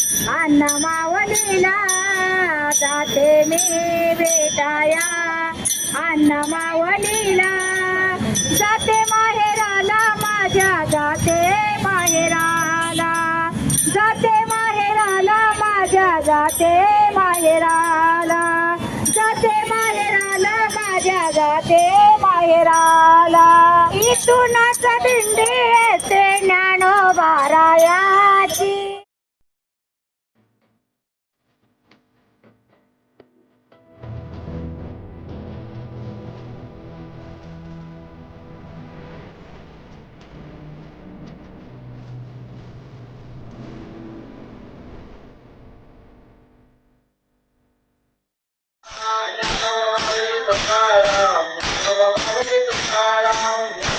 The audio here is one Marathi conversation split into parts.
अन्न मावलीला जाते मी बेटाया. अन्न मावलीला जाते माहेराला माझ्या जाते माहेराला. जाते माहेराला माझ्या जाते माहेराला. जाते माहेराला माझ्या जाते माहेराला. इथूनच Aram, Aram, Aram, Aram, Aram, Aram, Aram,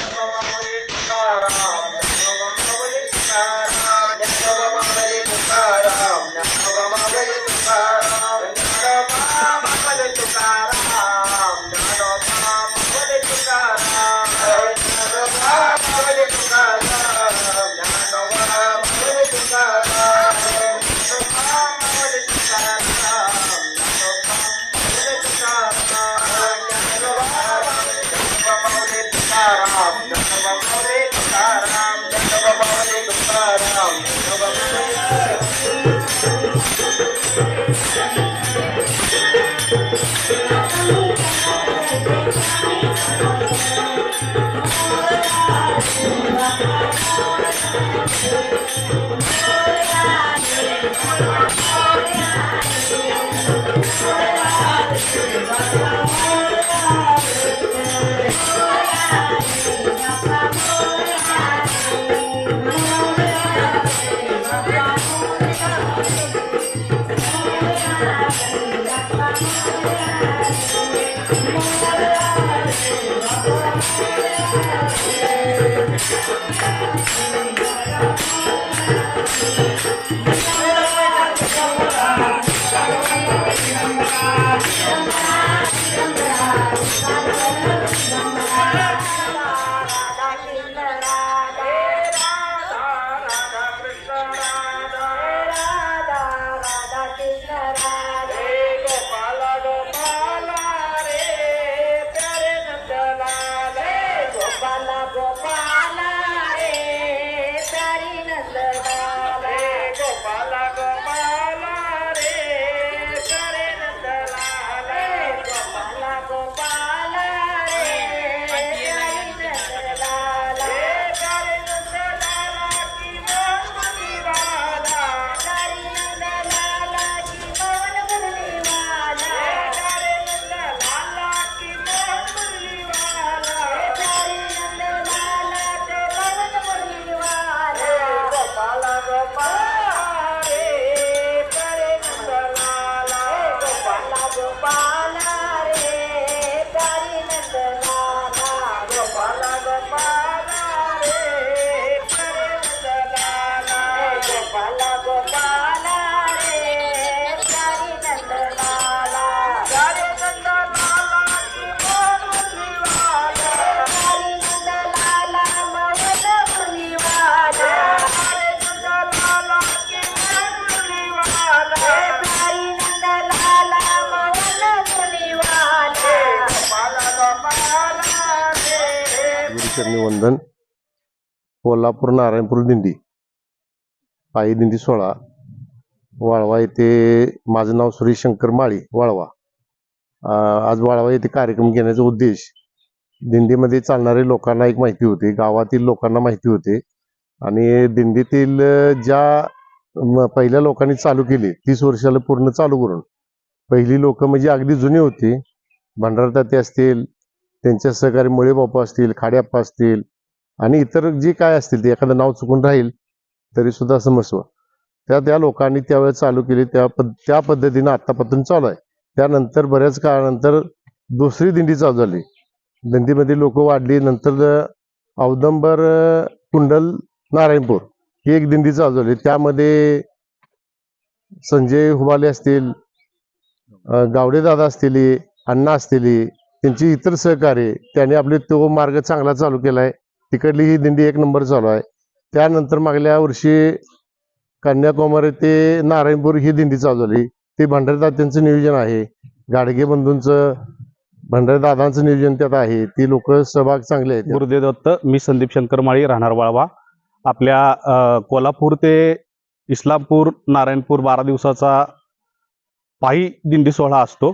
Thank you. चरणी वंदन कोल्हापूर नारायणपूर दिंडी पायी दिंडी सोळा वाळवा येथे माझं नाव सुरेश शंकर माळी वाळवा. आज वाळवा येथे कार्यक्रम घेण्याचा उद्देश दिंडीमध्ये चालणारे लोकांना एक माहिती होती गावातील लोकांना माहिती होते. आणि दिंडीतील ज्या पहिल्या लोकांनी चालू केली तीस वर्षाला पूर्ण चालू करून पहिली लोक म्हणजे अगदी जुनी होती. भंडारताते असतील त्यांच्या सहकारी मुळेबापू असतील खाड्याप्पा असतील आणि इतर जे काय असतील ते एखादं नाव चुकून राहील तरी सुद्धा समस्व त्या त्या लोकांनी त्यावेळेस चालू केली. त्या पद त्या पद्धतीनं आत्तापासून चालू आहे. त्यानंतर बऱ्याच काळानंतर दुसरी दिंडी चालू झाली. दिंडीमध्ये लोक वाढली. नंतर औदंबर कुंडल नारायणपूर ही एक दिंडी चालू झाली. त्यामध्ये संजय हुबाले असतील अं, गावडे दादा असतील अण्णा असतील त्यांची इतर सहकार्य त्यांनी आपले तो मार्ग चांगला चालू केला आहे तिकडली ही दिंडी एक नंबर चालू आहे. त्यानंतर मागल्या वर्षी कन्याकुमारी ते नारायणपूर ही दिंडी चालू झाली. ते भंडारदात्यांचं नियोजन आहे. गाडगे बंधूंचं भंडारदादांचं नियोजन त्यात आहे. ती लोक सहभाग चांगले आहेत. गुरुदेव दत्त मी संदीप शंकर माळी राहणार वाळवा. आपल्या कोल्हापूर ते इस्लामपूर नारायणपूर बारा दिवसाचा पायी दिंडी सोहळा असतो.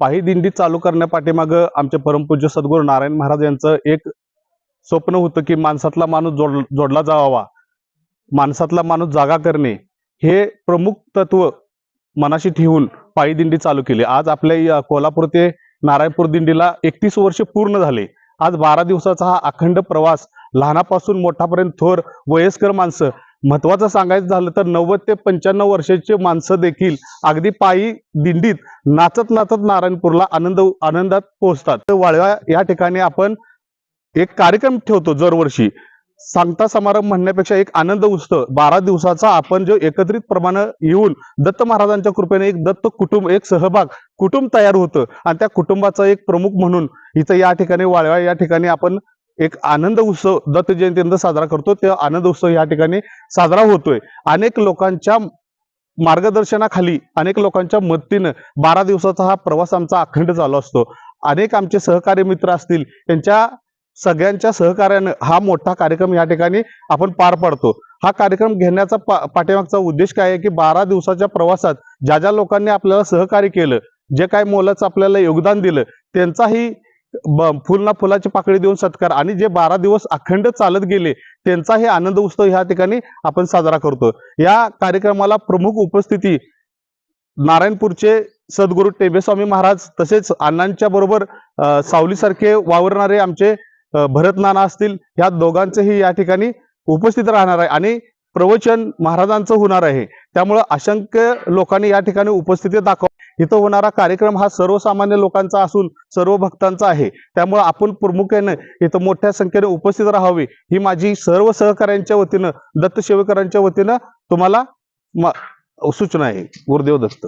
पायी दिंडी चालू करण्यापाठीमागं आमचे परमपूज्य सद्गुरू नारायण महाराज यांचं एक स्वप्न होतं की माणसातला माणूस जोड जोडला जावा माणसातला माणूस जागा करणे हे प्रमुख तत्व मनाशी ठेवून पायी दिंडी चालू केली. आज आपल्या कोल्हापूर ते नारायणपूर दिंडीला एकतीस वर्ष पूर्ण झाले. आज बारा दिवसाचा हा अखंड प्रवास लहानापासून मोठापर्यंत थोर वयस्कर माणसं महत्वाचं सांगायचं झालं तर नव्वद ते पंच्याण्णव वर्षाची माणसं देखील अगदी पायी दिंडीत नाचत नाचत नारायणपूरला आनंद आनंदात पोहोचतात. तर वाळव्या या ठिकाणी आपण एक कार्यक्रम ठेवतो दरवर्षी. सांगता समारंभ म्हणण्यापेक्षा एक आनंद उत्सव बारा दिवसाचा आपण जो एकत्रित प्रमाणे येऊन दत्त महाराजांच्या कृपेने एक दत्त कुटुंब एक सहभाग कुटुंब तयार होतं. आणि त्या कुटुंबाचा एक प्रमुख म्हणून इथं या ठिकाणी वाळव्या या ठिकाणी आपण एक आनंद उत्सव दत्त जयंतीनंतर साजरा करतो. ते आनंद उत्सव या ठिकाणी साजरा होतोय. अनेक लोकांच्या मार्गदर्शनाखाली अनेक लोकांच्या मदतीनं बारा दिवसाचा हा प्रवास आमचा अखंड चालू असतो. अनेक आमचे सहकारी मित्र असतील त्यांच्या सगळ्यांच्या सहकार्यानं हा मोठा कार्यक्रम या ठिकाणी आपण पार पाडतो. हा कार्यक्रम घेण्याचा पा- पाठीमागचा उद्देश काय आहे की बारा दिवसाच्या प्रवासात ज्या ज्या लोकांनी आपल्याला सहकार्य केलं जे काय मोलाचं आपल्याला योगदान दिलं त्यांचाही फुल ना फुलाची पाकळी देऊन सत्कार आणि जे बारा दिवस अखंड चालत गेले त्यांचाही आनंद उत्सव ह्या ठिकाणी आपण साजरा करतो. या कार्यक्रमाला प्रमुख उपस्थिती नारायणपूरचे सद्गुरू टेबेस्वामी महाराज तसेच अण्णांच्या बरोबर सावलीसारखे वावरणारे आमचे भरतनाना भरत नाना असतील ह्या दोघांचेही या ठिकाणी उपस्थित राहणार आहे आणि प्रवचन महाराजांचं होणार आहे. त्यामुळं असंख्य लोकांनी या ठिकाणी उपस्थिती दाखव इथं होणारा कार्यक्रम हा सर्वसामान्य लोकांचा असून सर्व भक्तांचा आहे. त्यामुळे आपण प्रामुख्याने इथं मोठ्या संख्येने उपस्थित राहावे. ही माझी सर्व सहकाऱ्यांच्या वतीनं दत्त सेवेकरांच्या वतीनं तुम्हाला सूचना आहे. गुरुदेव दत्त.